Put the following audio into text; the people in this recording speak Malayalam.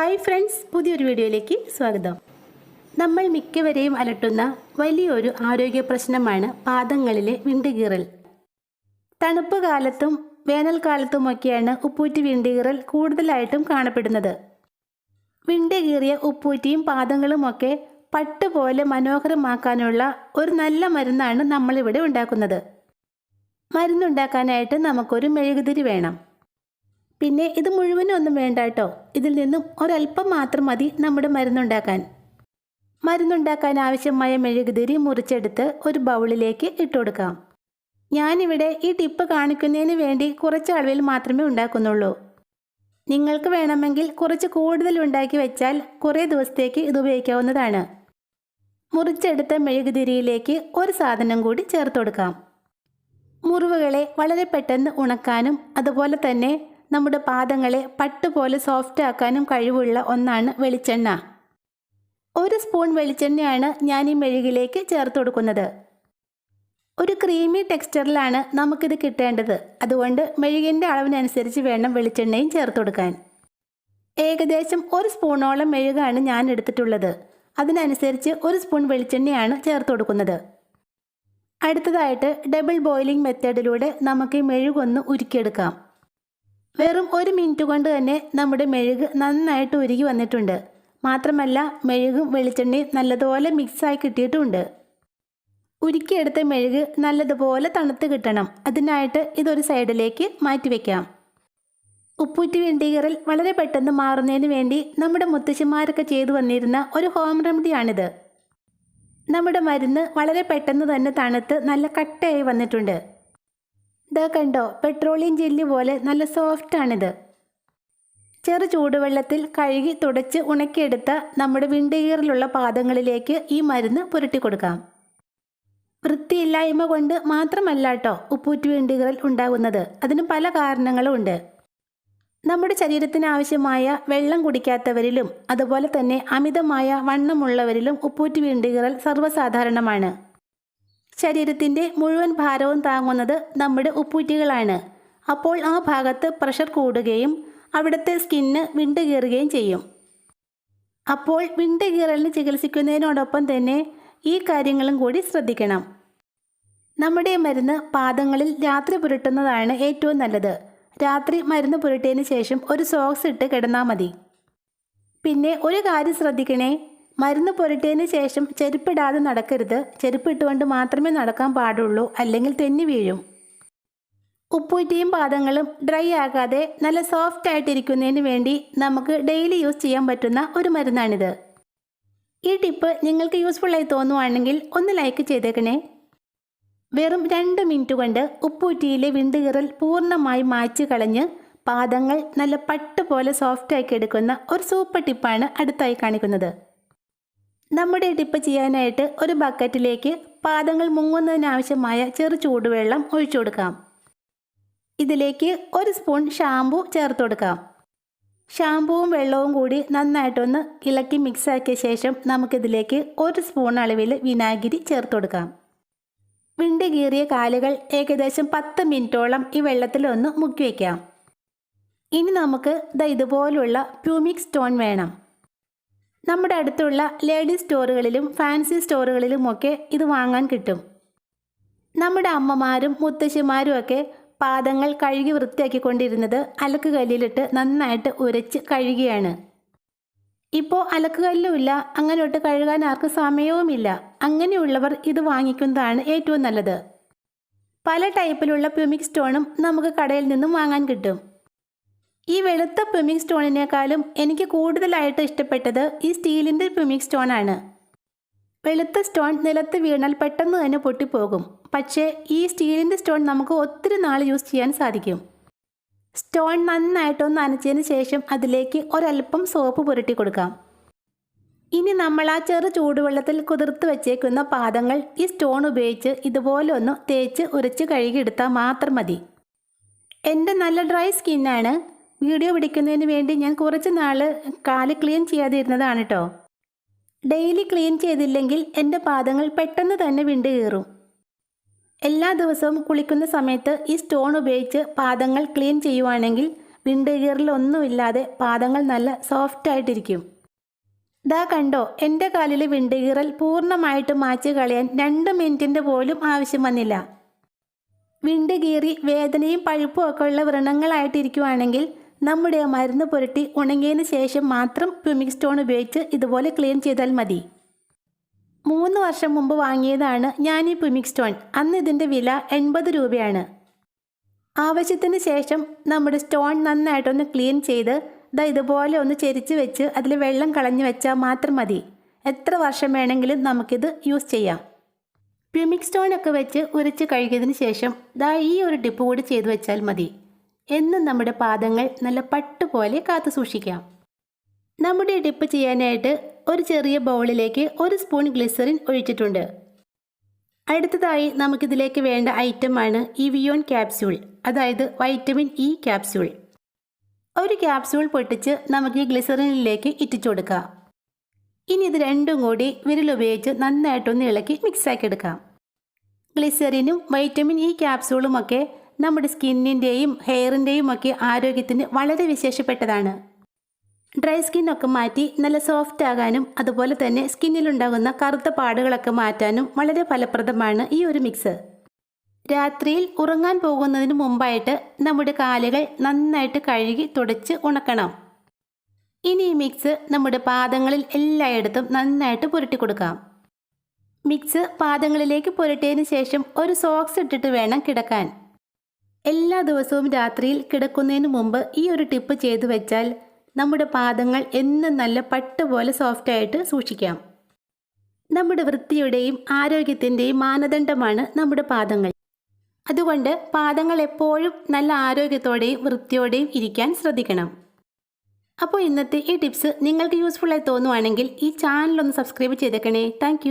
ഹായ് ഫ്രണ്ട്സ് പുതിയൊരു വീഡിയോയിലേക്ക് സ്വാഗതം. നമ്മൾ മിക്കവരെയും അലട്ടുന്ന വലിയൊരു ആരോഗ്യ പ്രശ്നമാണ് പാദങ്ങളിലെ വിണ്ടുകീറൽ. തണുപ്പ് കാലത്തും വേനൽക്കാലത്തുമൊക്കെയാണ് ഉപ്പൂറ്റി വിണ്ടുകീറൽ കൂടുതലായിട്ടും കാണപ്പെടുന്നത്. വിണ്ടുകീറിയ ഉപ്പൂറ്റിയും പാദങ്ങളുമൊക്കെ പട്ടുപോലെ മനോഹരമാക്കാനുള്ള ഒരു നല്ല മരുന്നാണ് നമ്മളിവിടെ ഉണ്ടാക്കുന്നത്. മരുന്നുണ്ടാക്കാനായിട്ട് നമുക്കൊരു മെഴുകുതിരി വേണം. പിന്നെ ഇത് മുഴുവനും ഒന്നും വേണ്ട കേട്ടോ. ഇതിൽ നിന്നും ഒരല്പം മാത്രം മതി നമ്മുടെ മരുന്നുണ്ടാക്കാൻ. മരുന്നുണ്ടാക്കാൻ ആവശ്യമായ മെഴുകുതിരി മുറിച്ചെടുത്ത് ഒരു ബൗളിലേക്ക് ഇട്ടുകൊടുക്കാം ഞാനിവിടെ ഈ ടിപ്പ് കാണിക്കുന്നതിന് വേണ്ടി കുറച്ച് അളവിൽ മാത്രമേ ഉണ്ടാക്കുന്നുള്ളൂ. നിങ്ങൾക്ക് വേണമെങ്കിൽ കുറച്ച് കൂടുതൽ ഉണ്ടാക്കി വെച്ചാൽ കുറേ ദിവസത്തേക്ക് ഇത് ഉപയോഗിക്കാവുന്നതാണ്. മുറിച്ചെടുത്ത മെഴുകുതിരിയിലേക്ക് ഒരു സാധനം കൂടി ചേർത്ത് കൊടുക്കാം. മുറിവുകളെ വളരെ പെട്ടെന്ന് ഉണക്കാനും അതുപോലെ തന്നെ നമ്മുടെ പാദങ്ങളെ പട്ടുപോലെ സോഫ്റ്റ് ആക്കാനും കഴിവുള്ള ഒന്നാണ് വെളിച്ചെണ്ണ. ഒരു സ്പൂൺ വെളിച്ചെണ്ണയാണ് ഞാൻ ഈ മെഴുകിലേക്ക് ചേർത്ത് കൊടുക്കുന്നത്. ഒരു ക്രീമി ടെക്സ്ചറിലാണ് നമുക്കിത് കിട്ടേണ്ടത്. അതുകൊണ്ട് മെഴുകിന്റെ അളവിനനുസരിച്ച് വേണം വെളിച്ചെണ്ണയും ചേർത്ത് കൊടുക്കാൻ. ഏകദേശം ഒരു സ്പൂണോളം മെഴുകാണ് ഞാൻ എടുത്തിട്ടുള്ളത്. അതിനനുസരിച്ച് ഒരു സ്പൂൺ വെളിച്ചെണ്ണയാണ് ചേർത്ത് കൊടുക്കുന്നത്. അടുത്തതായിട്ട് ഡബിൾ ബോയിലിംഗ് മെത്തേഡിലൂടെ നമുക്ക് മെഴുകൊന്ന് ഉരുക്കിയെടുക്കാം. വെറും ഒരു മിനിറ്റ് കൊണ്ട് തന്നെ നമ്മുടെ മെഴുക് നന്നായിട്ട് ഉരുകി വന്നിട്ടുണ്ട്. മാത്രമല്ല മെഴുകും വെളിച്ചെണ്ണയും നല്ലതുപോലെ മിക്സായി കിട്ടിയിട്ടുണ്ട്. ഉരുക്കിയെടുത്ത മെഴുക് നല്ലതുപോലെ തണുത്ത് കിട്ടണം. അതിനായിട്ട് ഇതൊരു സൈഡിലേക്ക് മാറ്റിവെക്കാം ഉപ്പൂറ്റി വെണ്ടീകറിൽ വളരെ പെട്ടെന്ന് മാറുന്നതിന് വേണ്ടി നമ്മുടെ മുത്തശ്ശിമാരൊക്കെ ചെയ്തു വന്നിരുന്ന ഒരു ഹോം റെമഡിയാണിത്. നമ്മുടെ മരുന്ന് വളരെ പെട്ടെന്ന് തന്നെ തണുത്ത് നല്ല കട്ടയായി വന്നിട്ടുണ്ട്. ഇതാ കണ്ടോ പെട്രോളിയം ജെല്ലി പോലെ നല്ല സോഫ്റ്റാണിത് ചെറു ചൂടുവെള്ളത്തിൽ കഴുകി തുടച്ച് ഉണക്കിയെടുത്ത നമ്മുടെ വിണ്ടുകീറിലുള്ള പാദങ്ങളിലേക്ക് ഈ മരുന്ന് പുരട്ടി കൊടുക്കാം വൃത്തിയില്ലായ്മ കൊണ്ട് മാത്രമല്ല കേട്ടോ ഉപ്പൂറ്റി വിണ്ടുകീറൽ ഉണ്ടാകുന്നത്. അതിന് പല കാരണങ്ങളും ഉണ്ട്. നമ്മുടെ ശരീരത്തിന് ആവശ്യമായ വെള്ളം കുടിക്കാത്തവരിലും അതുപോലെ തന്നെ അമിതമായ വണ്ണമുള്ളവരിലും ഉപ്പൂറ്റി വിണ്ടുകീറൽ സർവസാധാരണമാണ്. ശരീരത്തിന്റെ മുഴുവൻ ഭാരവും താങ്ങുന്നത് നമ്മുടെ ഉപ്പൂറ്റികളാണ്. അപ്പോൾ ആ ഭാഗത്ത് പ്രഷർ കൂടുകയും അവിടുത്തെ സ്കിന്ന് വിണ്ടുകീറുകയും ചെയ്യും. അപ്പോൾ വിണ്ടുകീറലിന് ചികിത്സിക്കുന്നതിനോടൊപ്പം തന്നെ ഈ കാര്യങ്ങളും കൂടി ശ്രദ്ധിക്കണം. നമ്മുടെ മരുന്ന് പാദങ്ങളിൽ രാത്രി പുരട്ടുന്നതാണ് ഏറ്റവും നല്ലത്. രാത്രി മരുന്ന് പുരട്ടിയതിന് ശേഷം ഒരു സോക്സ് ഇട്ട് കിടന്നാൽ മതി. പിന്നെ ഒരു കാര്യം ശ്രദ്ധിക്കണേ. മരുന്ന് പുരട്ടിയതിന് ശേഷം ചെരുപ്പിടാതെ നടക്കരുത്. ചെരുപ്പിട്ടുകൊണ്ട് മാത്രമേ നടക്കാൻ പാടുള്ളൂ. അല്ലെങ്കിൽ തെന്നി വീഴും. ഉപ്പൂറ്റിയും പാദങ്ങളും ഡ്രൈ ആകാതെ നല്ല സോഫ്റ്റ് ആയിട്ടിരിക്കുന്നതിന് വേണ്ടി നമുക്ക് ഡെയിലി യൂസ് ചെയ്യാൻ പറ്റുന്ന ഒരു മരുന്നാണിത്. ഈ ടിപ്പ് നിങ്ങൾക്ക് യൂസ്ഫുള്ളായി തോന്നുവാണെങ്കിൽ ഒന്ന് ലൈക്ക് ചെയ്തേക്കണേ. വെറും രണ്ട് മിനിറ്റ് കൊണ്ട് ഉപ്പൂറ്റിയിലെ വിണ്ടുകീറൽ പൂർണമായി മായ്ച്ചു കളഞ്ഞ് പാദങ്ങൾ നല്ല പട്ട് പോലെ സോഫ്റ്റ് ആക്കി എടുക്കുന്ന ഒരു സൂപ്പർ ടിപ്പാണ് അടുത്തായി കാണിക്കുന്നത്. നമ്മുടെ ഡിപ്പ് ചെയ്യാനായിട്ട് ഒരു ബക്കറ്റിലേക്ക് പാദങ്ങൾ മുങ്ങുന്നതിനാവശ്യമായ ചെറു ചൂടുവെള്ളം ഒഴിച്ചു കൊടുക്കാം. ഇതിലേക്ക് ഒരു സ്പൂൺ ഷാമ്പു ചേർത്ത് കൊടുക്കാം. ഷാമ്പുവും വെള്ളവും കൂടി നന്നായിട്ടൊന്ന് ഇളക്കി മിക്സ് ആക്കിയ ശേഷം നമുക്കിതിലേക്ക് ഒരു സ്പൂൺ അളവിൽ വിനാഗിരി ചേർത്ത് കൊടുക്കാം. വിണ്ടി കീറിയ കാലുകൾ ഏകദേശം പത്ത് മിനിറ്റോളം ഈ വെള്ളത്തിൽ ഒന്ന് മുക്കി വയ്ക്കാം. ഇനി നമുക്ക് ദ ഇതുപോലുള്ള പ്യൂമിക് സ്റ്റോൺ വേണം. നമ്മുടെ അടുത്തുള്ള ലേഡീസ് സ്റ്റോറുകളിലും ഫാൻസി സ്റ്റോറുകളിലുമൊക്കെ ഇത് വാങ്ങാൻ കിട്ടും. നമ്മുടെ അമ്മമാരും മുത്തശ്ശിമാരും ഒക്കെ പാദങ്ങൾ കഴുകി വൃത്തിയാക്കിക്കൊണ്ടിരുന്നത് കൊണ്ടിരുന്നത് കല്ലിലിട്ട് നന്നായിട്ട് ഉരച്ച് കഴുകിയാണ്. ഇപ്പോൾ അലക്കുകല്ലുമില്ല അങ്ങനെയൊട്ട് കഴുകാൻ ആർക്കും സമയവുമില്ല. അങ്ങനെയുള്ളവർ ഇത് വാങ്ങിക്കുന്നതാണ് ഏറ്റവും നല്ലത്. പല ടൈപ്പിലുള്ള പ്യൂമിക് സ്റ്റോണും നമുക്ക് കടയിൽ നിന്നും വാങ്ങാൻ കിട്ടും. ഈ വെളുത്ത പ്യൂമിക് സ്റ്റോണിനേക്കാളും എനിക്ക് കൂടുതലായിട്ട് ഇഷ്ടപ്പെട്ടത് ഈ സ്റ്റീലിന്റെ പ്യൂമിക് സ്റ്റോൺ ആണ് വെളുത്ത സ്റ്റോൺ നിലത്ത് വീണാൽ പെട്ടെന്ന് തന്നെ പൊട്ടിപ്പോകും. പക്ഷേ ഈ സ്റ്റീലിന്റെ സ്റ്റോൺ നമുക്ക് ഒത്തിരി നാൾ യൂസ് ചെയ്യാൻ സാധിക്കും. സ്റ്റോൺ നന്നായിട്ടൊന്ന് നനച്ചതിന് ശേഷം അതിലേക്ക് ഒരല്പം സോപ്പ് പുരട്ടി കൊടുക്കാം. ഇനി നമ്മൾ ആ ചെറു ചൂടുവെള്ളത്തിൽ കുതിർത്ത് വെച്ചേക്കുന്ന പാദങ്ങൾ ഈ സ്റ്റോൺ ഉപയോഗിച്ച് ഇതുപോലെ ഒന്ന് തേച്ച് ഉരച്ച് കഴുകിയെടുത്താൽ മാത്രം മതി. എന്റെ നല്ല ഡ്രൈ സ്കിന്നാണ്. വീഡിയോ പിടിക്കുന്നതിന് വേണ്ടി ഞാൻ കുറച്ച് നാൾ കാൽ ക്ലീൻ ചെയ്യാതിരുന്നതാണ് കേട്ടോ ഡെയിലി ക്ലീൻ ചെയ്തില്ലെങ്കിൽ എന്റെ പാദങ്ങൾ പെട്ടെന്ന് തന്നെ വിണ്ട് കീറും. എല്ലാ ദിവസവും കുളിക്കുന്ന സമയത്ത് ഈ സ്റ്റോൺ ഉപയോഗിച്ച് പാദങ്ങൾ ക്ലീൻ ചെയ്യുവാണെങ്കിൽ വിണ്ടുകീറലൊന്നുമില്ലാതെ പാദങ്ങൾ നല്ല സോഫ്റ്റ് ആയിട്ടിരിക്കും. ദാ കണ്ടോ എന്റെ കാലിൽ വിണ്ടുകീറൽ പൂർണമായിട്ട് മാറ്റി കളയാൻ രണ്ട് മിനിറ്റിന്റെ പോലും ആവശ്യം വന്നില്ല. വിണ്ട് കീറി വേദനയും പഴുപ്പും ഒക്കെ ഉള്ള വ്രണങ്ങളായിട്ടിരിക്കുവാണെങ്കിൽ നമ്മുടെ മരുന്ന് പുരട്ടി ഉണങ്ങിയതിന് ശേഷം മാത്രം പ്യൂമിക് സ്റ്റോൺ ഉപയോഗിച്ച് ഇതുപോലെ ക്ലീൻ ചെയ്താൽ മതി. മൂന്ന് വർഷം മുമ്പ് വാങ്ങിയതാണ് ഞാൻ ഈ പ്യൂമിക് സ്റ്റോൺ. അന്ന് ഇതിന്റെ വില എൺപത് രൂപയാണ്. ആവശ്യത്തിന് ശേഷം നമ്മുടെ സ്റ്റോൺ നന്നായിട്ടൊന്ന് ക്ലീൻ ചെയ്ത് ദാ ഇതുപോലെ ഒന്ന് ചെരിച്ച് വെച്ച് അതിൽ വെള്ളം കളഞ്ഞു വെച്ചാൽ മാത്രം മതി. എത്ര വർഷം വേണമെങ്കിലും നമുക്കിത് യൂസ് ചെയ്യാം. പ്യൂമിക് സ്റ്റോൺ ഒക്കെ വെച്ച് ഉരച്ച് കഴുകിയതിന് ശേഷം ദാ ഈ ഒരു ടിപ്പ് കൂടി ചെയ്തു വെച്ചാൽ മതി. എന്നും നമ്മുടെ പാദങ്ങൾ നല്ല പട്ടുപോലെ കാത്തു സൂക്ഷിക്കാം. നമ്മുടെ ഡിപ്പ് ചെയ്യാനായിട്ട് ഒരു ചെറിയ ബൗളിലേക്ക് ഒരു സ്പൂൺ ഗ്ലിസറിൻ ഒഴിച്ചിട്ടുണ്ട്. അടുത്തതായി നമുക്കിതിലേക്ക് വേണ്ട ഐറ്റമാണ് ഇവിയോൺ ക്യാപ്സ്യൂൾ അതായത് വൈറ്റമിൻ ഇ ക്യാപ്സ്യൂൾ. ഒരു ക്യാപ്സ്യൂൾ പൊട്ടിച്ച് നമുക്ക് ഈ ഗ്ലിസറിനിലേക്ക് ഇറ്റിച്ചു കൊടുക്കാം. ഇനി ഇത് രണ്ടും കൂടി വിരലുപയോഗിച്ച് നന്നായിട്ടൊന്ന് ഇളക്കി മിക്സാക്കി എടുക്കാം. ഗ്ലിസറിനും വൈറ്റമിൻ ഇ ക്യാപ്സ്യൂളും ഒക്കെ നമ്മുടെ സ്കിന്നിന്റെയും ഹെയറിന്റെയും ഒക്കെ ആരോഗ്യത്തിന് വളരെ വിശേഷപ്പെട്ടതാണ്. ഡ്രൈ സ്കിന്നൊക്കെ മാറ്റി നല്ല സോഫ്റ്റ് ആകാനും അതുപോലെ തന്നെ സ്കിന്നിലുണ്ടാകുന്ന കറുത്ത പാടുകളൊക്കെ മാറ്റാനും വളരെ ഫലപ്രദമാണ് ഈ ഒരു മിക്സ്. രാത്രിയിൽ ഉറങ്ങാൻ പോകുന്നതിന് മുമ്പായിട്ട് നമ്മുടെ കാലുകൾ നന്നായിട്ട് കഴുകി തുടച്ച് ഉണക്കണം. ഇനി ഈ മിക്സ് നമ്മുടെ പാദങ്ങളിൽ എല്ലായിടത്തും നന്നായിട്ട് പുരട്ടി കൊടുക്കാം. മിക്സ് പാദങ്ങളിലേക്ക് പുരട്ടിയതിന് ശേഷം ഒരു സോക്സ് ഇട്ടിട്ട് വേണം കിടക്കാൻ. എല്ലാ ദിവസവും രാത്രിയിൽ കിടക്കുന്നതിന് മുമ്പ് ഈ ഒരു ടിപ്പ് ചെയ്തു വെച്ചാൽ നമ്മുടെ പാദങ്ങൾ എന്നും നല്ല പട്ട് പോലെ സോഫ്റ്റായിട്ട് സൂക്ഷിക്കാം. നമ്മുടെ വൃത്തിയുടെയും ആരോഗ്യത്തിന്റെയും മാനദണ്ഡമാണ് നമ്മുടെ പാദങ്ങൾ. അതുകൊണ്ട് പാദങ്ങൾ എപ്പോഴും നല്ല ആരോഗ്യത്തോടെയും വൃത്തിയോടെയും ഇരിക്കാൻ ശ്രദ്ധിക്കണം. അപ്പോൾ ഇന്നത്തെ ഈ ടിപ്സ് നിങ്ങൾക്ക് യൂസ്ഫുള്ളായി തോന്നുവാണെങ്കിൽ ഈ ചാനൽ ഒന്ന് സബ്സ്ക്രൈബ് ചെയ്തേക്കണേ. താങ്ക്